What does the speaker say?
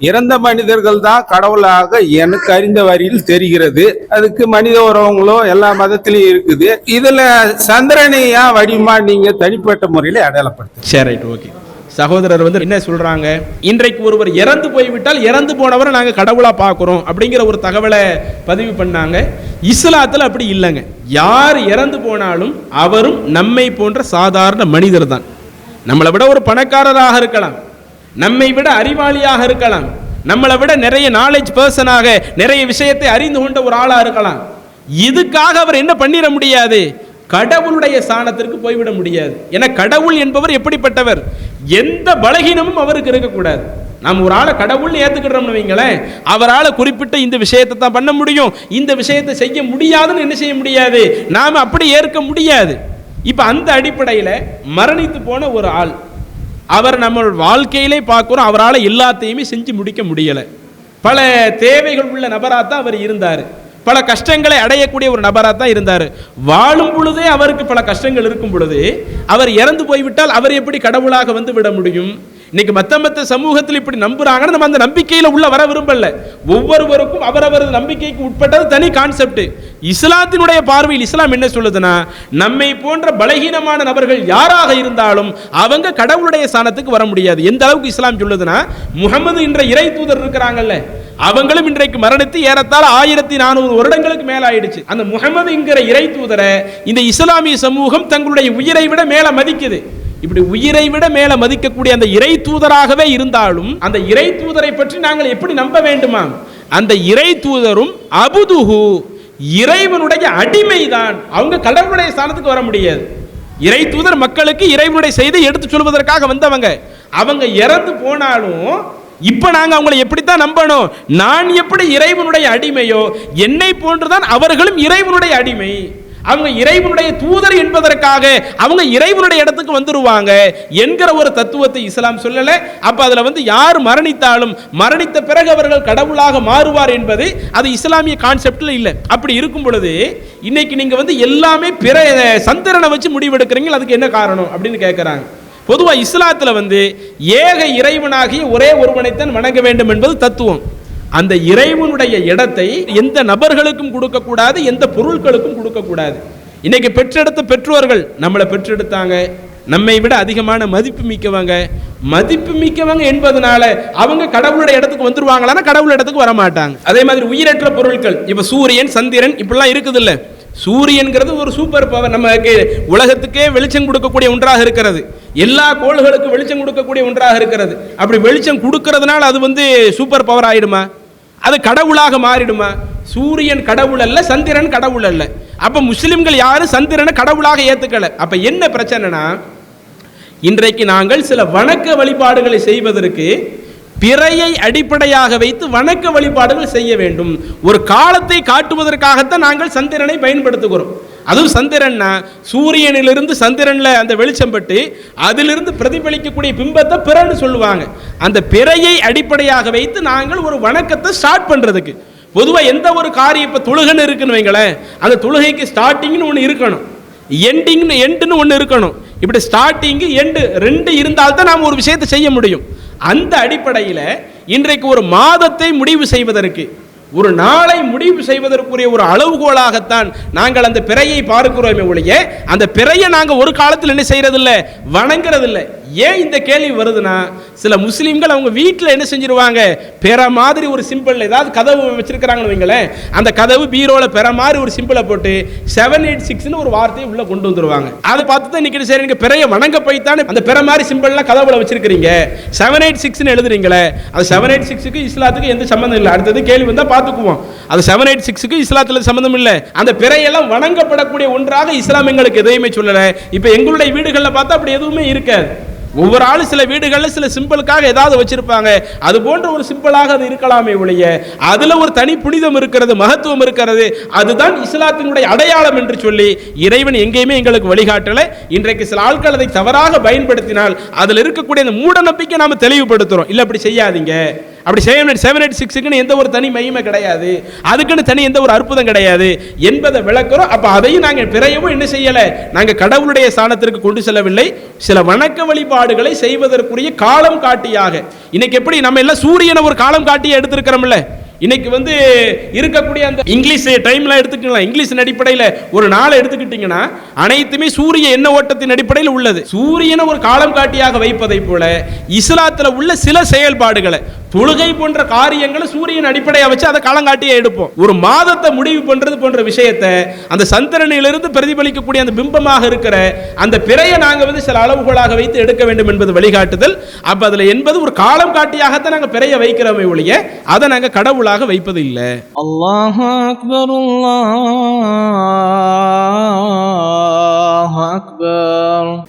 இறந்த மனிதர்கள் தான் கடவுளாக எனக்கு அறிந்த வரியில் தெரிகிறது. அதுக்கு மனித உறவங்களும் எல்லா மதத்திலயும் இருக்குது. இதுல சந்திரனையா வடிவமா நீங்க தனிப்பட்ட முறையில அடையாளப்படுத்த சரி ரைட் ஓகே சகோதரர் வந்து என்ன சொல்றாங்க? இன்றைக்கு ஒருவர் இறந்து போய்விட்டால் இறந்து போனவரை நாங்கள் கடவுளா பார்க்குறோம் அப்படிங்கிற ஒரு தகவலை பதிவு பண்ணாங்க. இஸ்லாத்தில் அப்படி இல்லைங்க. யார் இறந்து போனாலும் அவரும் நம்மை போன்ற சாதாரண மனிதர் தான் நம்மளை விட ஒரு பணக்காரராக இருக்கலாம். நம்மை விட அறிவாளியாக இருக்கலாம். நம்மளை விட நிறைய நாலேஜ் பர்சனாக நிறைய விஷயத்தை அறிந்து கொண்ட ஒரு ஆளாக இருக்கலாம். இதுக்காக அவர் என்ன பண்ணிட முடியாது? கடவுளுடைய ஸ்தானத்திற்கு போய்விட முடியாது. ஏன்னா கடவுள் என்பவர் எப்படிப்பட்டவர்? எந்த பலகீனமும் அவருக்கு இருக்கக்கூடாது. நாம் ஒரு ஆளை கடவுள்னு ஏத்துக்கிறோம்னு வைங்களேன் அவரால் குறிப்பிட்ட இந்த விஷயத்தை தான் பண்ண முடியும். இந்த விஷயத்தை செய்ய முடியாதுன்னு என்ன செய்ய முடியாது? நாம் அப்படி ஏற்க முடியாது. இப்போ அந்த அடிப்படையில் மரணித்து போன ஒரு ஆள். அவர் நம்ம வாழ்க்கையிலே பார்க்குறோம் அவரால் எல்லாத்தையுமே செஞ்சு முடிக்க முடியலை. பல தேவைகள் உள்ள நபராக தான் அவர் இருந்தார். பல கஷ்டங்களை அடையக்கூடிய ஒரு நபராக தான் இருந்தார். வாழும் பொழுதே அவருக்கு பல கஷ்டங்கள் இருக்கும் பொழுது அவர் இறந்து போய்விட்டால் அவர் எப்படி கடவுளாக வந்து விட முடியும்? இன்னைக்கு மற்ற மற்ற சமூகத்தில் இப்படி நம்புறாங்கன்னு நம்ம அந்த நம்பிக்கையில் உள்ள வர விரும்பல. ஒவ்வொருவருக்கும் அவரவரது நம்பிக்கைக்கு உட்பட்டது தனி கான்செப்ட் இஸ்லாத்தினுடைய பார்வையில் இஸ்லாம் என்ன சொல்லுதுன்னா நம்மை போன்ற பலகீனமான நபர்கள் யாராக இருந்தாலும் அவங்க கடவுளுடைய ஸ்தானத்துக்கு வர முடியாது. எந்த அளவுக்கு இஸ்லாம் சொல்லுதுன்னா முகமது என்ற இறை தூதர் இருக்கிறாங்கல்ல அவங்களும் இன்றைக்கு மரணித்து ஏறத்தாழ ஆயிரத்தி நானூறு வருடங்களுக்கு மேல ஆயிடுச்சு அந்த முகமது என்கிற இறை தூதரை இந்த இஸ்லாமிய சமூகம் தங்களுடைய உயிரை விட மேல மதிக்குது. இப்படி உயிரை விட மேல மதிக்கக்கூடிய அந்த இறை தூதராகவே இருந்தாலும் அந்த இறை தூதரை பற்றி நாங்கள் எப்படி நம்ப வேண்டுமா அந்த இறை தூதரும் அபுதுஹு இறைவனுடைய அடிமைதான். அவங்க கடவுளுடைய ஸ்தானத்துக்கு வர முடியாது. இறை தூதர் மக்களுக்கு இறைவனுடைய செய்தி எடுத்து சொல்வதற்காக வந்தவங்க. அவங்க இறந்து போனாலும் இப்ப நாங்க அவங்களை எப்படித்தான் நம்பணும்? நான் எப்படி இறைவனுடைய அடிமையோ? என்னை போன்றுதான் அவர்களும் இறைவனுடைய அடிமை. அவங்க இறைவனுடைய தூதர் என்பதற்காக அவங்க இறைவனுடைய இடத்துக்கு வந்துருவாங்க என்கிற ஒரு தத்துவத்தை இஸ்லாம் சொல்லலை. அப்போ அதில் வந்து யார் மரணித்தாலும் மரணித்த பிறகு அவர்கள் கடவுளாக மாறுவார் என்பது அது இஸ்லாமிய கான்செப்டில் இல்லை. அப்படி இருக்கும் பொழுது இன்னைக்கு நீங்கள் வந்து எல்லாமே பிற சந்திரனை வச்சு முடிவெடுக்கிறீங்க அதுக்கு என்ன காரணம் அப்படின்னு கேட்குறாங்க பொதுவாக இஸ்லாத்தில் வந்து ஏக இறைவனாகிய ஒரே ஒருவனைத்தான் வணங்க வேண்டும் என்பது தத்துவம். அந்த இறைவனுடைய இடத்தை எந்த நபர்களுக்கும் கொடுக்கக்கூடாது எந்த பொருட்களுக்கும் கொடுக்கக்கூடாது. இன்னைக்கு பெற்றெடுத்த பெற்றோர்கள் நம்மளை பெற்றெடுத்தாங்க. நம்மை விட அதிகமான மதிப்பு மிக்கவங்க. மதிப்பு மிக்கவங்க என்பதனால அவங்க கடவுளுடைய இடத்துக்கு வந்துருவாங்களான்னா கடவுள் இடத்துக்கு வர மாட்டாங்க அதே மாதிரி உயிரற்ற பொருட்கள் இப்போ சூரியன் சந்திரன் இப்படிலாம் இருக்குது இல்லை சூரியன்கிறது ஒரு சூப்பர் பவர் நமக்கு உலகத்துக்கே வெளிச்சம் கொடுக்கக்கூடிய ஒன்றாக இருக்கிறது. எல்லா கோள்களுக்கும் வெளிச்சம் கொடுக்கக்கூடிய ஒன்றாக இருக்கிறது. அப்படி வெளிச்சம் கொடுக்கறதுனால அது வந்து சூப்பர் பவர் ஆயிடுமா? அது கடவுளாக மாறிடுமா? சூரியன் கடவுள் அல்ல சந்திரன் கடவுள் அல்ல. அப்ப முஸ்லிம்கள் யாரும் சந்திரனை கடவுளாக ஏத்துக்கல. அப்ப என்ன பிரச்சனைனா இன்றைக்கு நாங்கள் சில வணக்க வழிபாடுகளை செய்வதற்கு பிறையை அடிப்படையாக வைத்து வணக்க வழிபாடுகள் செய்ய வேண்டும். ஒரு காலத்தை காட்டுவதற்காகத்தான் நாங்கள் சந்திரனை பயன்படுத்துகிறோம். அதுவும் சந்திரன்னா சூரியனிலிருந்து சந்திரனில் அந்த வெளிச்சம் பட்டு அதிலிருந்து பிரதிபலிக்கக்கூடிய பிம்பத்தை பிறன்னு சொல்லுவாங்க. அந்த பிறையை அடிப்படையாக வைத்து நாங்கள் ஒரு வணக்கத்தை ஸ்டார்ட் பண்ணுறதுக்கு பொதுவாக எந்த ஒரு காரியம் இப்போ தொழுகன்னு இருக்குன்னு வைங்களேன் அந்த தொழுகைக்கு ஸ்டார்டிங்னு ஒன்று இருக்கணும். எண்டிங்னு எண்டுன்னு ஒன்று இருக்கணும். இப்படி ஸ்டார்டிங்கு எண்டு ரெண்டு இருந்தால்தான் நாம் ஒரு விஷயத்தை செய்ய முடியும். அந்த அடிப்படையில் இன்றைக்கு ஒரு மாதத்தை முடிவு செய்வதற்கு ஒரு நாளை முடிவு செய்வதற்குரிய ஒரு அளவுகோலாகத்தான் நாங்கள் அந்த பிறையை பார்க்கிறோமே ஒழிய அந்த பிறையை நாங்கள் ஒரு காலத்தில் என்ன செய்யறதில்லை? வணங்குறதில்லை. ஏன் இந்த கேள்வி வருதுன்னா சில முஸ்லீம்கள் அவங்க வீட்டில் என்ன செஞ்சிருவாங்க? பிற மாதிரி ஒரு சிம்பிள் ஏதாவது கதவு வச்சிருக்கிறாங்கன்னு வைங்களேன். அந்த கதவு பீரோவில் பிற மாதிரி ஒரு சிம்பிளை போட்டு செவன் எயிட் சிக்ஸ்னு ஒரு வார்த்தையை உள்ளே கொண்டு வந்துருவாங்க. அதை பார்த்து தான் இன்னைக்கு சரி நீங்கள் பிறைய வணங்க போய்த்தானே அந்த பிற மாதிரி சிம்பிள்லாம் கதவுல வச்சிருக்கிறீங்க. செவன் எயிட் சிக்ஸ்னு எழுதுறீங்களே அது செவன் எயிட் சிக்ஸுக்கு இஸ்லாத்துக்கு எந்த சம்மந்தம் இல்லை. அடுத்தது கேள்வி வந்தால் பார்த்துக்குவோம். அது செவன் எயிட் சிக்ஸுக்கு இஸ்லாத்தில் சம்மந்தம் இல்லை. அந்த பிறையெல்லாம் வணங்கப்படக்கூடிய ஒன்றாக இஸ்லாம் எங்களுக்கு எதையுமே சொல்லலை. இப்போ எங்களுடைய வீடுகளில் பார்த்தா அப்படி எதுவுமே இருக்காது. ஒவ்வொரு ஆளும் சில வீடுகளில் சில சிம்பிளுக்காக ஏதாவது வச்சிருப்பாங்க. அது போன்ற ஒரு சிம்பிளாக அது இருக்கலாமே ஒழிய அதுல ஒரு தனி புனிதம் இருக்கிறது மகத்துவம் இருக்கிறது அதுதான் இஸ்லாத்தினுடைய அடையாளம் என்று சொல்லி இறைவன் எங்கேயுமே எங்களுக்கு வழிகாட்டல. இன்றைக்கு சில ஆட்கள் அதை தவறாக பயன்படுத்தினால் அதில் இருக்கக்கூடிய அந்த மூட நம்பிக்கை நாம தெளிவுபடுத்துறோம். இல்லை அப்படி செய்யாதீங்க. அப்படி செவன் செவன் எயிட் சிக்ஸுக்குன்னு எந்த ஒரு தனி மகிமை கிடையாது. அதுக்குன்னு தனி எந்த ஒரு அற்புதம் கிடையாது. என்பதை விளக்குறோம். அப்போ அதையும் நாங்கள் பிறையவும் என்ன செய்யலை? நாங்கள் கடவுளுடைய ஸ்தானத்திற்கு கொண்டு செல்லவில்லை. சில வணக்க வழிபாடுகளை செய்வதற்குரிய காலம் காட்டியாக. இன்னைக்கு எப்படி நம்ம எல்லாம் சூரியனை ஒரு காலம் காட்டியே எடுத்திருக்கிறோம்ல? இன்னைக்கு வந்து இருக்கக்கூடிய அந்த இங்கிலீஷ் டைம்ல எடுத்துக்கலாம். இங்கிலீஷ் அடிப்படையில் ஒரு நாளை எடுத்துக்கிட்டீங்கன்னா அனைத்துமே சூரிய எண்ண ஓட்டத்தின் அடிப்படையில் உள்ளது. சூரியனை ஒரு காலம் காட்டியாக வைப்பதை போல இஸ்லாத்தில் உள்ள சில செயல்பாடுகளை தொழுகை போன்ற காரியங்களை சூரியன் அடிப்படையாக வச்சு அதை காலங்காட்டியே எடுப்போம். ஒரு மாதத்தை முடிவு பண்ணுறது போன்ற விஷயத்தை அந்த சந்திரனிலிருந்து பிரதிபலிக்கக்கூடிய அந்த பிம்பமாக இருக்கிற அந்த பிறையை நாங்கள் வந்து சில அளவுகளாக வைத்து எடுக்க வேண்டும் என்பது வழிகாட்டுதல். அப்போ அதில் என்பது ஒரு காலம் காட்டியாகத்தான் நாங்கள் பிறையை வைக்கிறோமே ஒழிய அதை நாங்கள் கடவுளாக வைப்பது இல்லை. அல்லாஹ் அக்பர் அல்லாஹ் அக்பர்.